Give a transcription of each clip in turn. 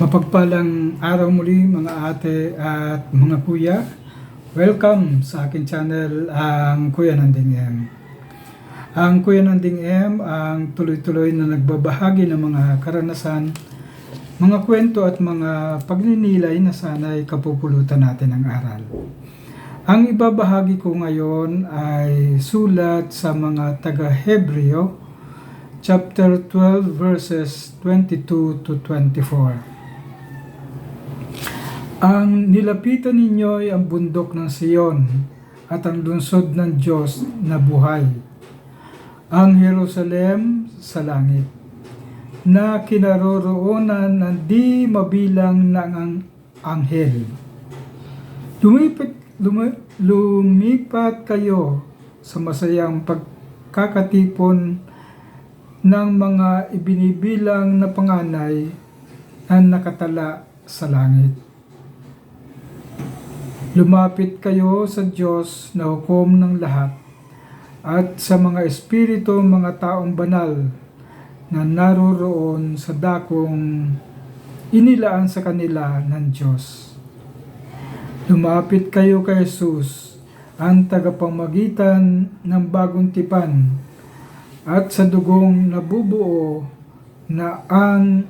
Mapagpalang araw muli mga ate at mga kuya. Welcome sa akin channel, ang Kuya Nanding M. Ang Kuya Nanding M ang tuloy-tuloy na nagbabahagi ng mga karanasan, mga kwento at mga pagninilay na sana'y kapupulutan natin ng aral. Ang ibabahagi ko ngayon ay sulat sa mga taga-Hebreo, chapter 12 verses 22 to 24. Ang nilapitan ninyo ay ang bundok ng Siyon at ang lungsod ng Diyos na buhay. Ang Jerusalem sa langit na kinaroroonan ng di mabilang ng ang anghel. Lumipat, lumi, lumipat kayo sa masayang pagkakatipon ng mga ibinibilang na panganay na nakatala sa langit. Lumapit kayo sa Diyos na hukom ng lahat at sa mga espiritu mga taong banal na naroroon sa dakong inilaan sa kanila ng Diyos. Lumapit kayo kay Jesus, ang tagapamagitan ng bagong tipan at sa dugong nabubuo na ang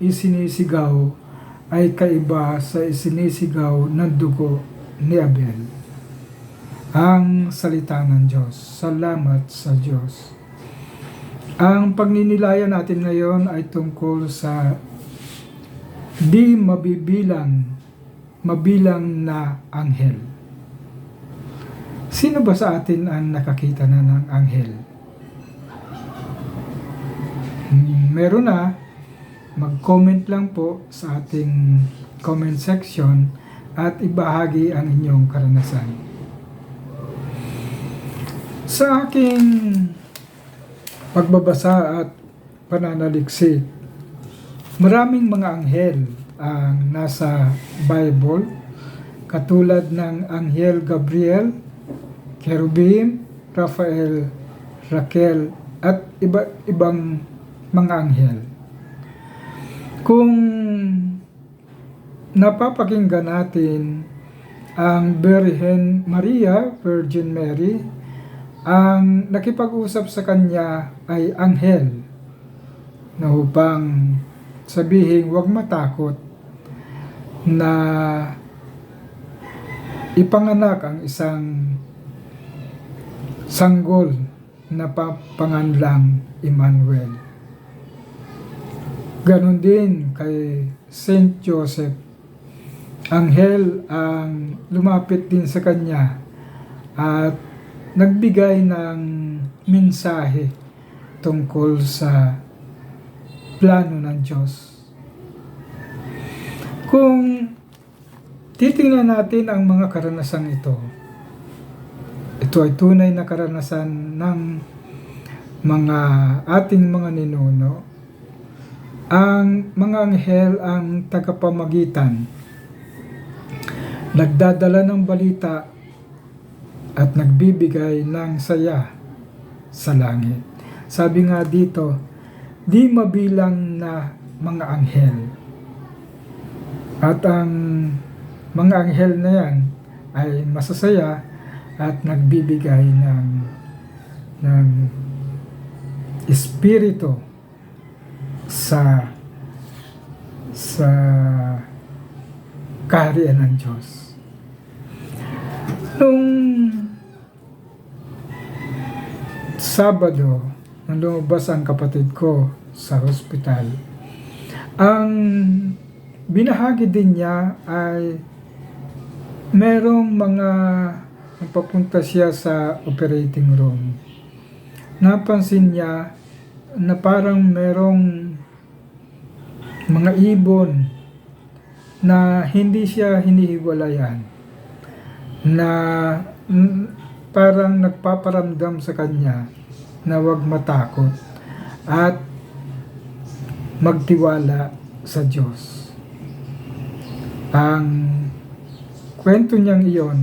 isinisigaw ay kaiba sa isinisigaw ng dugo ni Abel. Ang salita ng Diyos. Salamat sa Diyos. Ang pagninilayan natin ngayon ay tungkol sa di mabibilang, mabilang na anghel. Sino ba sa atin ang nakakita na ng anghel? Meron na, mag-comment lang po sa ating comment section at ibahagi ang inyong karanasan. Sa aking pagbabasa at pananaliksik, maraming mga anghel ang nasa Bible katulad ng Anghel Gabriel, Cherubim, Raphael, Raquel at iba ibang mga anghel. Kung napapakinggan natin ang Birhen Maria, Virgin Mary, ang nakipag-usap sa kanya ay anghel na upang sabihin huwag matakot na ipanganak ang isang sanggol na papanganlang Emmanuel. Ganon din kay Saint Joseph. Anghel ang lumapit din sa kanya at nagbigay ng mensahe tungkol sa plano ng Diyos. Kung titingnan natin ang mga karanasan ito, ito ay tunay na karanasan ng mga ating mga ninuno. Ang mga anghel ang tagapamagitan, nagdadala ng balita at nagbibigay ng saya sa langit. Sabi nga dito, di mabilang na mga anghel. At ang mga anghel na yan ay masasaya at nagbibigay ng ng espiritu sa sa kaharian ng Diyos. Nung Sabado, nung lumabas ang kapatid ko sa hospital, ang binahagi din niya ay merong mga papunta siya sa operating room. Napansin niya na parang merong mga ibon na hindi siya hinihiwalayan na parang nagpaparamdam sa kanya na huwag matakot at magtiwala sa Diyos. Ang kwento niyang iyon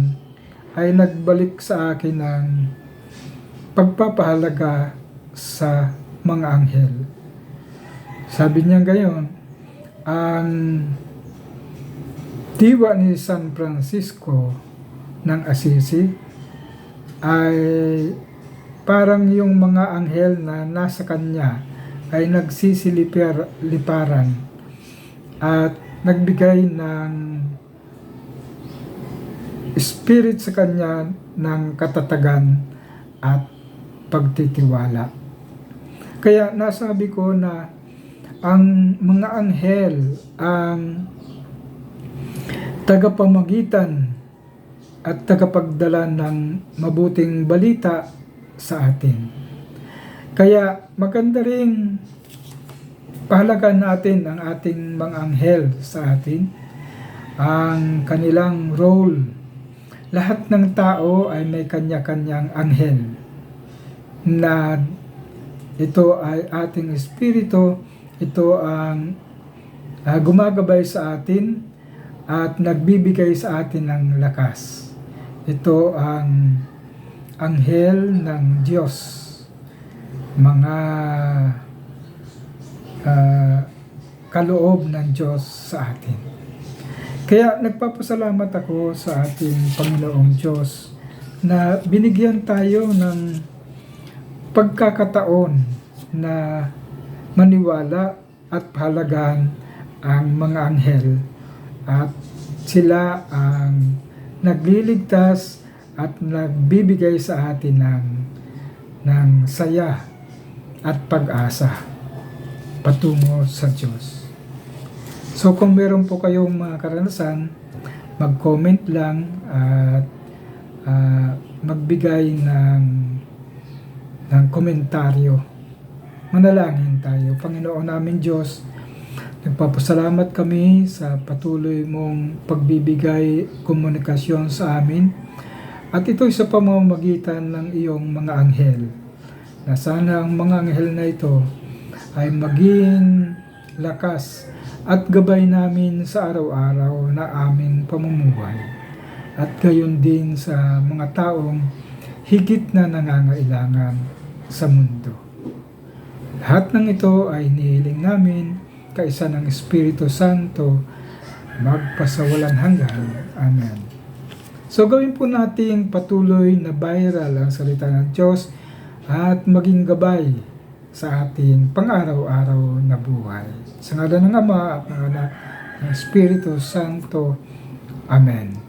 ay nagbalik sa akin ng pagpapahalaga sa mga anghel. Sabi niya gayon, ang diwa ni San Francisco ng Assisi ay parang yung mga anghel na nasa kanya ay nagsisiliparan at nagbigay ng spirit sa kanya ng katatagan at pagtitiwala. Kaya nasabi ko na ang mga anghel ang tagapamagitan at tagapagdala ng mabuting balita sa atin. Kaya maganda rin pahalagan natin ang ating mga anghel sa atin, ang kanilang role. Lahat ng tao ay may kanya-kanyang anghel na ito ay ating espiritu, ito ang ah, gumagabay sa atin at nagbibigay sa atin ng lakas. Ito ang anghel ng Diyos. Mga ah, kaloob ng Diyos sa atin. Kaya nagpapasalamat ako sa ating Panginoong Diyos na binigyan tayo ng pagkakataon na maniwala at pahalagaan ang mga anghel at sila ang nagliligtas at nagbibigay sa atin ng, ng saya at pag-asa patungo sa Diyos. So kung meron po kayong mga karanasan, mag-comment lang at ah, magbigay ng ng komentaryo. Manalangin tayo. Panginoon namin Diyos, nagpapasalamat kami sa patuloy mong pagbibigay komunikasyon sa amin at ito'y sa pamamagitan ng iyong mga anghel na sana ang mga anghel na ito ay maging lakas at gabay namin sa araw-araw na aming pamumuhay at gayon din sa mga taong higit na nangangailangan sa mundo. Lahat ng ito ay nihiling namin kaisa ng Espiritu Santo magpasawalang hanggan. Amen. So gawin po nating patuloy na viral ang salita ng Diyos at maging gabay sa ating pang-araw-araw na buhay. Sa ngala ng Ama at ng Anak ng Espiritu Santo. Amen.